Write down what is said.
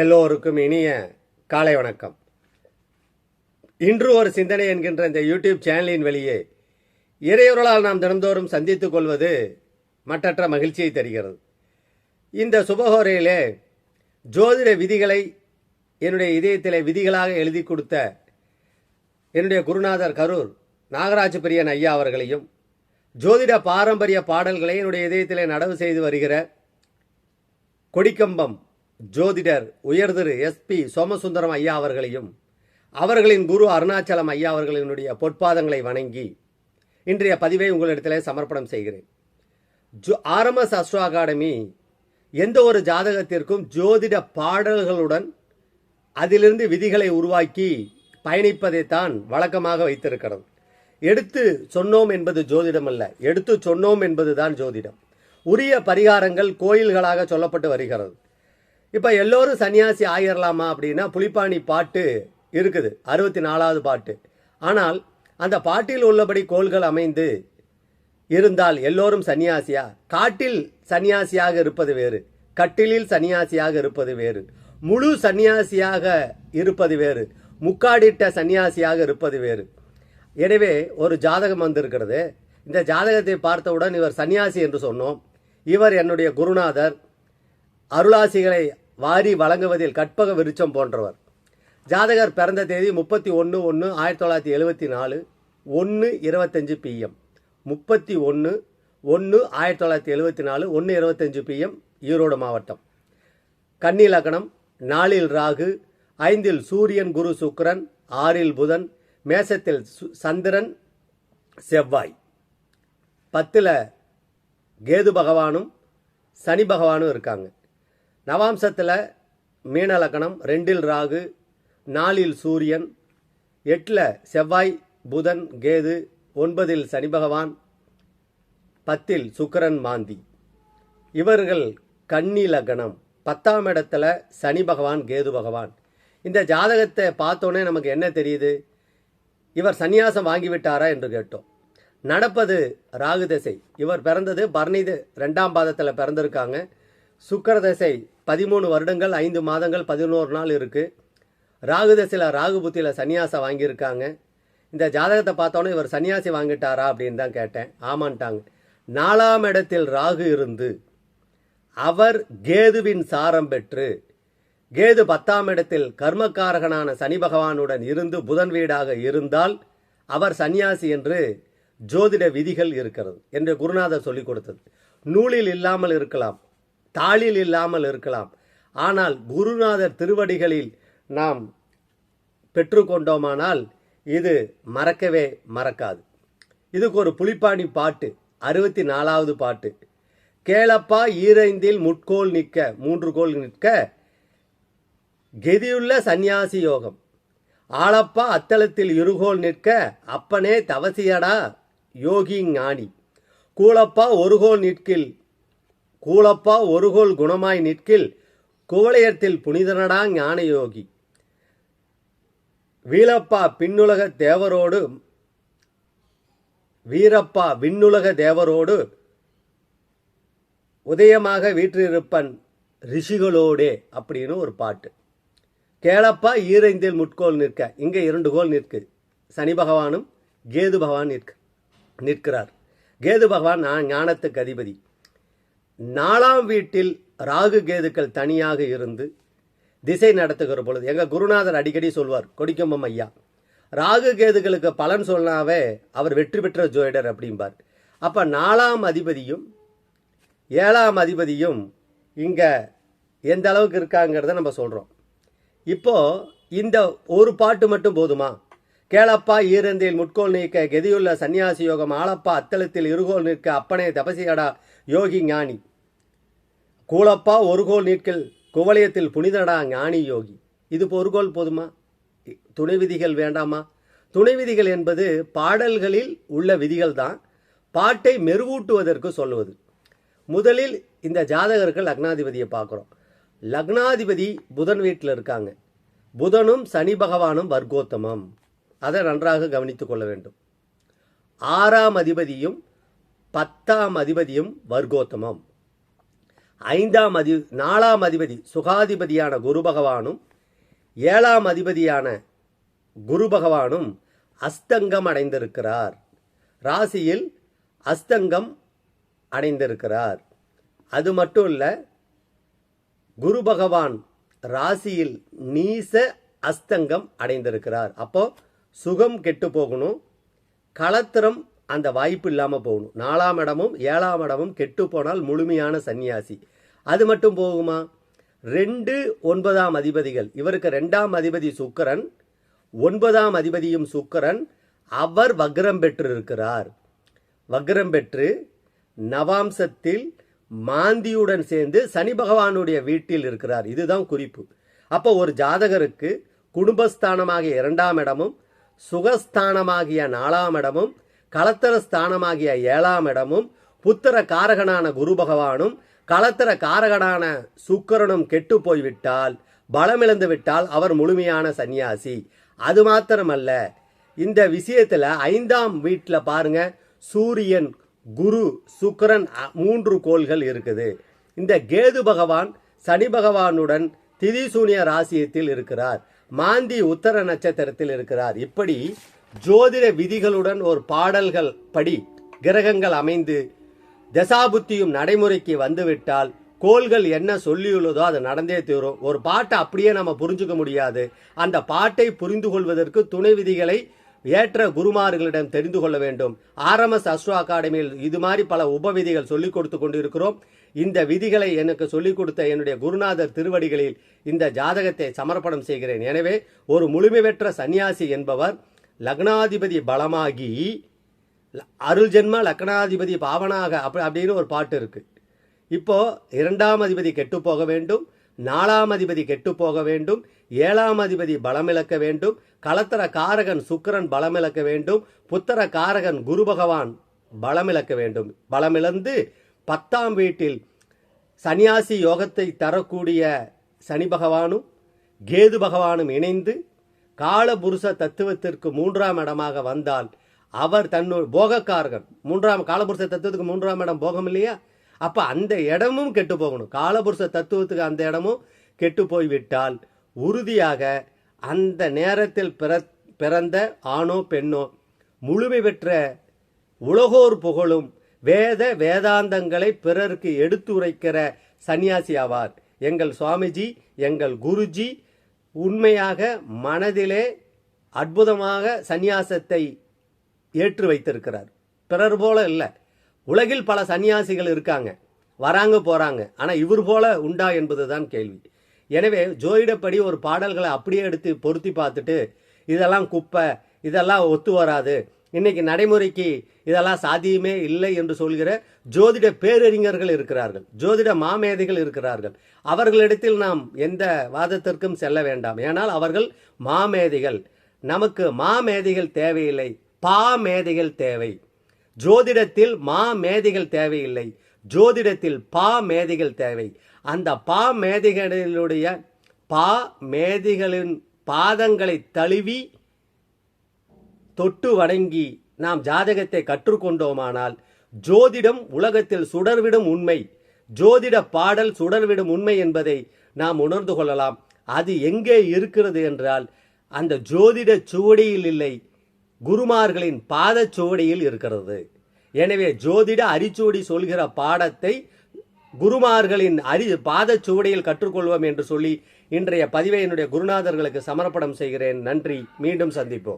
எல்லோருக்கும் இனிய காலை வணக்கம். இன்று ஒரு சிந்தனை என்கின்ற இந்த யூடியூப் சேனலின் வெளியே இறையொருளால் நாம் தினந்தோறும் சந்தித்துக் கொள்வது மற்றற்ற மகிழ்ச்சியை தருகிறது. இந்த சுபகோரையிலே ஜோதிட விதிகளை என்னுடைய இதயத்திலே விதிகளாக எழுதி கொடுத்த என்னுடைய குருநாதர் கரூர் நாகராஜ பிரியன் ஐயா அவர்களையும் ஜோதிட பாரம்பரிய பாடல்களை என்னுடைய இதயத்திலே நடவு செய்து வருகிற கொடிக்கம்பம் ஜோதிடர் உயர்திரு எஸ்பி சோமசுந்தரம் ஐயா அவர்களையும் அவர்களின் குரு அருணாச்சலம் ஐயா அவர்களினுடைய பொற்பாதங்களை வணங்கி இன்றைய பதிவை உங்களிடத்திலே சமர்ப்பணம் செய்கிறேன். ஜோ ஆர்எம்எஸ் அஸ்ட்ரோ அகாடமி எந்த ஒரு ஜாதகத்திற்கும் ஜோதிட பாடல்களுடன் அதிலிருந்து விதிகளை உருவாக்கி பயணிப்பதைத்தான் வழக்கமாக வைத்திருக்கிறது எடுத்து சொன்னோம் என்பது ஜோதிடம் அல்ல எடுத்து சொன்னோம் என்பதுதான் ஜோதிடம். உரிய பரிகாரங்கள் கோயில்களாக சொல்லப்பட்டு வருகிறது. இப்போ எல்லோரும் சன்னியாசி ஆயிரலாமா அப்படின்னா புலிப்பாணி பாட்டு இருக்குது அறுபத்தி நாலாவது பாட்டு. ஆனால் அந்த பாட்டில் உள்ளபடி கோள்கள் அமைந்து இருந்தால் எல்லோரும் சன்னியாசியா? காட்டில் சன்னியாசியாக இருப்பது வேறு கட்டிலில் சன்னியாசியாக இருப்பது வேறு முழு சன்னியாசியாக இருப்பது வேறு முக்காடிட்ட சன்னியாசியாக இருப்பது வேறு. எனவே ஒரு ஜாதகம் வந்திருக்கிறது. இந்த ஜாதகத்தை பார்த்தவுடன் இவர் சன்னியாசி என்று சொன்னோம். இவர் என்னுடைய குருநாதர் அருளாசிகளை வாரி வழங்குவதில் கற்பக விருட்சம் போன்றவர். ஜாதகர் பிறந்த தேதி முப்பத்தி ஒன்று ஒன்று ஆயிரத்தி தொள்ளாயிரத்தி எழுபத்தி நாலு ஒன்று இருபத்தஞ்சு பிஎம் முப்பத்தி ஒன்று ஒன்று ஆயிரத்தி தொள்ளாயிரத்தி எழுபத்தி நாலு ஒன்று இருபத்தஞ்சு பிஎம் ஈரோடு மாவட்டம். கன்னி லக்னம் நாலில் ராகு ஐந்தில் சூரியன் குரு சுக்கரன் ஆறில் புதன் மேசத்தில் சு- சந்திரன் செவ்வாய். பத்தில் கேது பகவானும் சனி பகவானும் இருக்காங்க. நவாம்சத்தில் மீன ரெண்டில் ராகு நாலில் சூரியன் எட்டில் செவ்வாய் புதன் கேது ஒன்பதில் சனி பகவான் பத்தில் சுக்கிரன் மாந்தி. இவர்கள் கன்னி லக்னம் பத்தாம் இடத்துல சனி பகவான் கேது பகவான். இந்த ஜாதகத்தை பார்த்தோன்னே நமக்கு என்ன தெரியுது? இவர் சந்நியாசம் வாங்கிவிட்டாரா என்று கேட்டோம். நடப்பது ராகு திசை. இவர் பிறந்தது பர்ணி ரெண்டாம் பாதத்தில் பிறந்திருக்காங்க. சுக்கர திசை பதிமூணு வருடங்கள் ஐந்து மாதங்கள் பதினோரு நாள் இருக்குது ராகு திசையில் ராகு புத்தியில் சன்னியாசம் வாங்கியிருக்காங்க. இந்த ஜாதகத்தை பார்த்தோன்னே இவர் சன்னியாசி வாங்கிட்டாரா அப்படின்னு தான் கேட்டேன். ஆமான்ட்டாங்க. நாலாம் இடத்தில் ராகு இருந்து அவர் கேதுவின் சாரம் பெற்று கேது பத்தாம் இடத்தில் கர்மக்காரகனான சனி பகவானுடன் இருந்து புதன் வீடாக இருந்தால் அவர் சன்னியாசி என்று ஜோதிட விதிகள் இருக்கிறது என்று குருநாதர் சொல்லிக் கொடுத்தது. நூலில் இல்லாமல் இருக்கலாம். தாளில் இல்லாமல் இருக்கலாம். ஆனால் குருநாதர் திருவடிகளில் நாம் பெற்றுக்கொண்டோமானால் இது மறக்கவே மறக்காது. இதுக்கு ஒரு புலிப்பாணி பாட்டு அறுபத்தி நாலாவது பாட்டு. கேளப்பா ஈரைந்தில் முட்கோல் நிற்க மூன்று கோல் நிற்க கெதியுள்ள சந்நியாசி யோகம். ஆளப்பா அத்தலத்தில் இருகோல் நிற்க அப்பனே தவசியடா யோகி ஞானி கூலப்பா ஒருகோல் நிற்கில் கூலப்பா ஒருகோல் குணமாய் நிற்கில் குவளையத்தில் புனிதனடா ஞானயோகி. வீலப்பா வீரப்பா பின்னுலக தேவரோடு வீரப்பா விண்ணுலக தேவரோடு உதயமாக வீற்றிருப்பன் ரிஷிகளோடே அப்படின்னு ஒரு பாட்டு. கேளப்பா ஈரைந்தில் முட்கோல் நிற்க இங்கே இரண்டு கோல் நிற்கு. சனி பகவானும் கேது பகவான் நிற்க நிற்கிறார். கேது பகவான் நான் ஞானத்துக்கு அதிபதி. நாலாம் வீட்டில் ராகு கேதுக்கள் தனியாக இருந்து திசை நடத்துகிற பொழுது எங்கள் குருநாதர் அடிக்கடி சொல்வார் கொடிக்கம்பம் ஐயா. ராகு கேதுகளுக்கு பலன் சொன்னாவே அவர் வெற்றி பெற்ற ஜோயிடர் அப்படிம்பார். அப்போ நாலாம் அதிபதியும் ஏழாம் அதிபதியும் இங்கே எந்த அளவுக்கு இருக்காங்கிறத நம்ம சொல்கிறோம் இப்போது இந்த ஒரு பாட்டு மட்டும் போதுமா? கேளப்பா ஈரந்தில் முட்கோல் நீக்க கெதியுள்ள சன்னியாசி யோகம் ஆளப்பா அத்தளத்தில் இருகோல் நிற்க அப்பனே தபசியடா யோகி ஞானி. கூலப்பா ஒரு கோல் நீட்கள் குவலயத்தில் புனிதடா ஞானி யோகி. இது இப்போ ஒரு கோல் போதுமா? துணை விதிகள் வேண்டாமா? துணை விதிகள் என்பது பாடல்களில் உள்ள விதிகள் தான். பாட்டை மெருகூட்டுவதற்கு சொல்லுவது. முதலில் இந்த ஜாதகர்கள் லக்னாதிபதியை பார்க்குறோம். லக்னாதிபதி புதன் வீட்டில் இருக்காங்க. புதனும் சனி பகவானும் வர்க்கோத்தமம். அதை நன்றாக கவனித்துக் கொள்ள வேண்டும். ஆறாம் அதிபதியும் பத்தாம் அதிபதியும் வர்க்கோத்தமம். ஐந்தாம் அதி நாலாம் அதிபதி சுகாதிபதியான குரு பகவானும் ஏழாம் அதிபதியான குரு பகவானும் அஸ்தங்கம் அடைந்திருக்கிறார். ராசியில் அஸ்தங்கம் அடைந்திருக்கிறார். அது மட்டும் இல்லை குரு பகவான் ராசியில் நீச அஸ்தங்கம் அடைந்திருக்கிறார். அப்போ சுகம் கெட்டு போகணும் களத்திரம் அந்த வாய்ப்பு இல்லாமல் போகணும். நாலாம் இடமும் ஏழாம் இடமும் கெட்டு போனால் முழுமையான சன்னியாசி. அது மட்டும் போகுமா? ரெண்டு ஒன்பதாம் அதிபதிகள். இவருக்கு ரெண்டாம் அதிபதி சுக்கரன் ஒன்பதாம் அதிபதியும் சுக்கரன். அவர் வக்ரம் பெற்றிருக்கிறார். வக்ரம் பெற்று நவாம்சத்தில் மாந்தியுடன் சேர்ந்து சனி பகவானுடைய வீட்டில் இருக்கிறார். இதுதான் குறிப்பு. அப்போ ஒரு ஜாதகருக்கு குடும்பஸ்தானமாகிய இரண்டாம் இடமும் சுகஸ்தானமாகிய நாலாம் இடமும் கலத்தர ஸ்தானமாகிய ஏழாம் இடமும் புத்திர காரகனான குரு பகவானும் களத்திர காரகனான சுக்கரனும் கெட்டு போய்விட்டால் பலமிழந்து விட்டால் அவர் முழுமையான சன்னியாசி அது மாத்திரமல்ல இந்த விஷயத்துல ஐந்தாம் வீட்டில் பாருங்க சூரியன் குரு சுக்கிரன் மூன்று கோள்கள் இருக்குது. இந்த கேது பகவான் சனி பகவானுடன் திதிசூனிய ராசியத்தில் இருக்கிறார். மாந்தி உத்தர நட்சத்திரத்தில் இருக்கிறார். இப்படி ஜோதிட விதிகளுடன் ஒரு பாடல்கள் படி கிரகங்கள் அமைந்து தசாபுத்தியும் நடைமுறைக்கு வந்துவிட்டால் கோள்கள் என்ன சொல்லியுள்ளதோ அது நடந்தே தீரும். ஒரு பாட்டை அப்படியே நம்ம புரிஞ்சுக்க முடியாது. அந்த பாட்டை புரிந்து கொள்வதற்கு துணை விதிகளை ஏற்ற குருமார்களிடம் தெரிந்து கொள்ள வேண்டும். ஆர்எம்எஸ் அஸ்ட்ரோ அகாடமியில் இது மாதிரி பல உபவிதிகள் சொல்லிக் கொடுத்து கொண்டிருக்கிறோம். இந்த விதிகளை எனக்கு சொல்லிக் கொடுத்த என்னுடைய குருநாதர் திருவடிகளில் இந்த ஜாதகத்தை சமர்ப்பணம் செய்கிறேன். எனவே ஒரு முழுமை பெற்ற சன்னியாசி என்பவர் லக்னாதிபதி பலமாகி அருள் ஜென்ம லக்னாதிபதி பாவனாக அப்படி அப்படின்னு ஒரு பாட்டு இருக்கு. இப்போ இரண்டாம் அதிபதி கெட்டு போக வேண்டும் நாலாம் அதிபதி கெட்டு போக வேண்டும் ஏழாம் அதிபதி பலமிழக்க வேண்டும் களத்திர காரகன் சுக்கிரன் பலமிழக்க வேண்டும் புத்திர காரகன் குரு பகவான் பலமிழக்க வேண்டும். பலமிழந்து பத்தாம் வீட்டில் சன்னியாசி யோகத்தை தரக்கூடிய சனி பகவானும் கேது பகவானும் இணைந்து காலபுருஷ தத்துவத்திற்கு மூன்றாம் இடமாக வந்தால் அவர் தன்னுடைய போகக்காரகன். மூன்றாம் காலபுருஷ தத்துவத்துக்கு மூன்றாம் இடம் போகம் இல்லையா அப்ப அந்த இடமும் கெட்டு போகணும். காலபுருஷ தத்துவத்துக்கு அந்த இடமும் கெட்டு போய்விட்டால் உறுதியாக அந்த நேரத்தில் பிற பிறந்த ஆணோ பெண்ணோ முழுமை பெற்ற உலகோர் புகழும் வேத வேதாந்தங்களை பிறருக்கு எடுத்துரைக்கிற சன்னியாசி ஆவார். எங்கள் சுவாமிஜி எங்கள் குருஜி உண்மையாக மனதிலே அற்புதமாக சந்நியாசத்தை ஏற்று வைத்திருக்கிறார். பிறர் போல இல்லை. உலகில் பல சன்னியாசிகள் இருக்காங்க. வராங்க போறாங்க. ஆனால் இவர் போல உண்டா என்பதுதான் கேள்வி. எனவே ஜோயிடப்படி ஒரு பாடல்களை அப்படியே எடுத்து பொருத்தி பார்த்துட்டு இதெல்லாம் குப்பை இதெல்லாம் ஒத்து வராது இன்னைக்கு நடைமுறைக்கு இதெல்லாம் சாத்தியமே இல்லை என்று சொல்கிற ஜோதிட பேரறிஞர்கள் இருக்கிறார்கள். ஜோதிட மாமேதைகள் இருக்கிறார்கள். அவர்களிடத்தில் நாம் எந்த வாதத்திற்கும் செல்ல வேண்டாம். ஏனால் அவர்கள் மாமேதைகள். நமக்கு மாமேதைகள் தேவையில்லை. பா மேதைகள் தேவை. ஜோதிடத்தில் மா மேதைகள் தேவையில்லை. ஜோதிடத்தில் பா மேதைகள் தேவை. அந்த பா மேதைகளினுடைய பா மேதைகளின் பாதங்களை தழுவி தொட்டு வணங்கி நாம் ஜாதகத்தை கற்றுக்கொண்டோமானால் ஜோதிடம் உலகத்தில் சுடர்விடும் உண்மை ஜோதிட பாடல் சுடர்விடும் உண்மை என்பதை நாம் உணர்ந்து கொள்ளலாம். அது எங்கே இருக்கிறது என்றால் அந்த ஜோதிட சுவடியில் இல்லை குருமார்களின் பாதச் சுவடியில் இருக்கிறது. எனவே ஜோதிட அரிச்சுவடி சொல்கிற பாடத்தை குருமார்களின் அரி பாதச் சுவடியில் கற்றுக்கொள்வோம் என்று சொல்லி இன்றைய பதிவை என்னுடைய குருநாதர்களுக்கு சமர்ப்பணம் செய்கிறேன். நன்றி. மீண்டும் சந்திப்போம்.